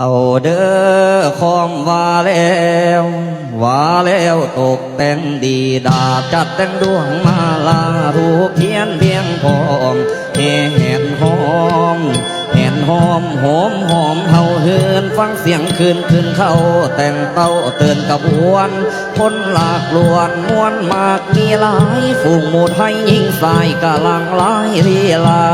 เอาเด้อคอมว่าแล้วว่าแล้วตกแต่งดีดาบจัดแต่งดวงมาลารูปเพียนเพียงพองแห่แหนหอมแห่นหอมหอมหอมเฮาเฮือนฟังเสียงคืนคืนเข้าแต่งเต้าเตือนกระบวนคนหลากลวนมวนมากมีหลายฝูงหมูไทยยิงสายกะลังหลายลีลา